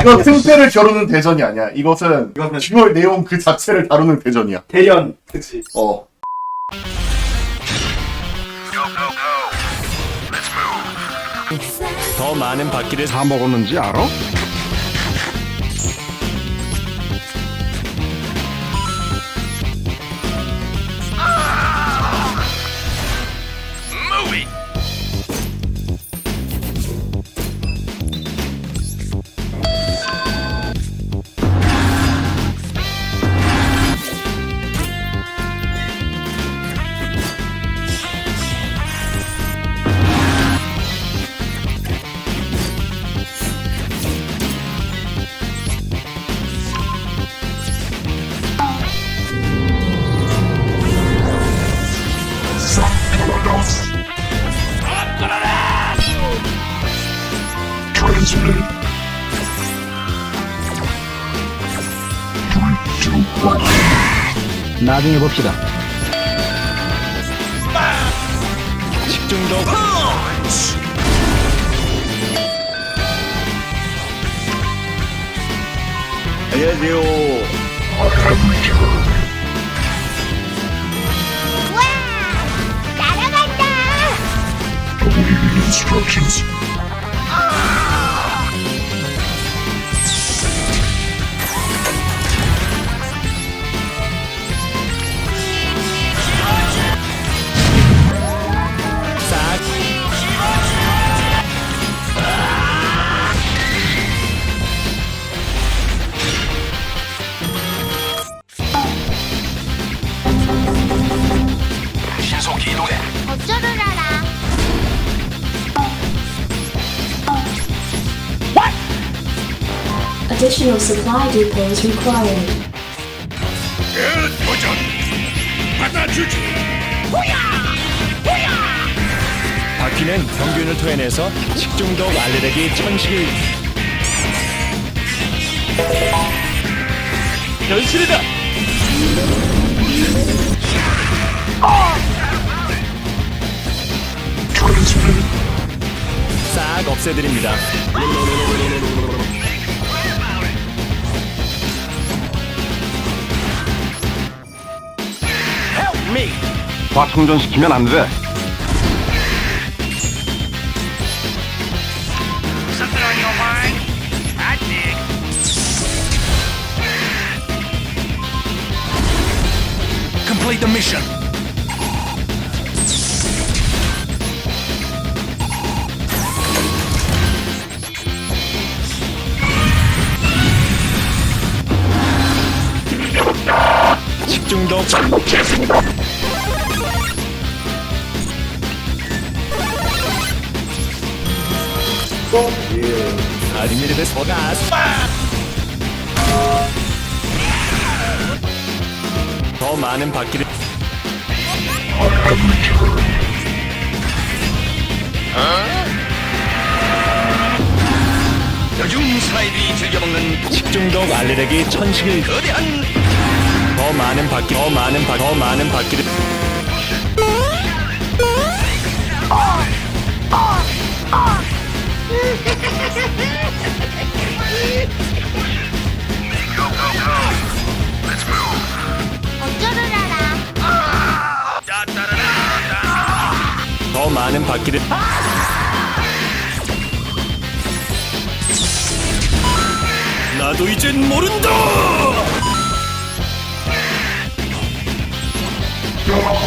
이건 승패를 겨루는 대전이 아니야. 이것은 이거는 주요 내용 그 자체를 다루는 대전이야. 대련 그치 어. 더 많은 바퀴를 다 먹었는지 알아? 나중에 봅시다. 집중도 싹 Additional supply depots required. 바퀴는 병균을 토해내서 식중독 알레르기 천식을 현실이다! 싹 없애드립니다 me! 과충전 시키면 안 돼. Mission. 집중독 아디미르드 소가스 더 많은 바퀴를 요즘 사이비 즐겨먹는 식중독 알레르기 천식을 거대한 더 많은 바퀴 더 많은 바퀴 더 많은 바퀴를? 더 많은 바퀴를 나도 이젠 모른다 바로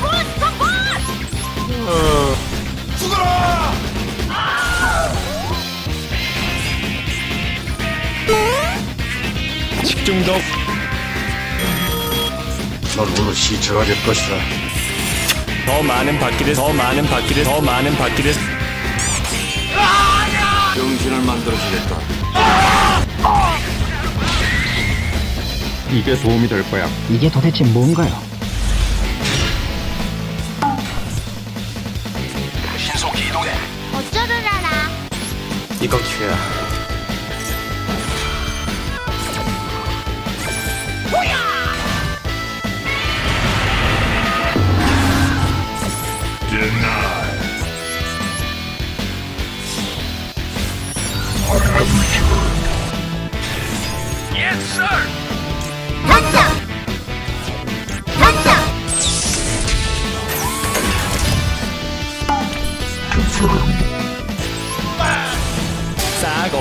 몬스터 봇! 식중독 전부는 시체가 될 것이다. 더 많은 바퀴를 더 많은 바퀴를 더 많은 바퀴를 정신을 만들어주겠다. 이게 도움이 될 거야. 이게 도대체 뭔가요? 어쩌를 알아? 이건 기회야.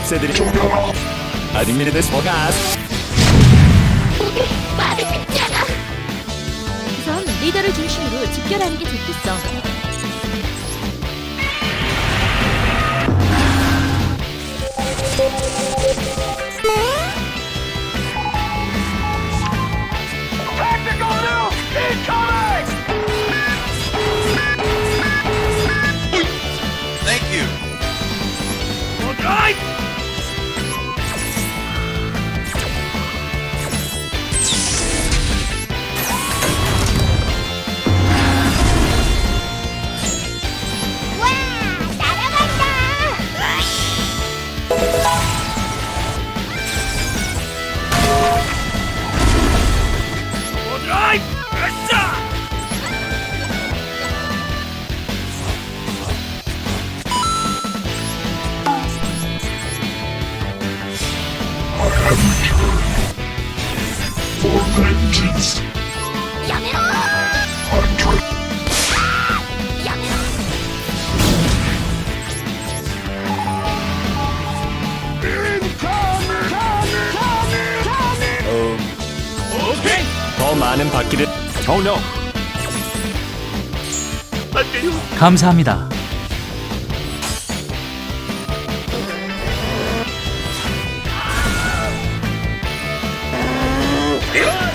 싹 없애드리. 아드미르데스 버가스. 우선 리더를 중심으로 집결하는 게 좋겠어 와 많은 바퀴를 Oh 안 돼요. 감사합니다. 예.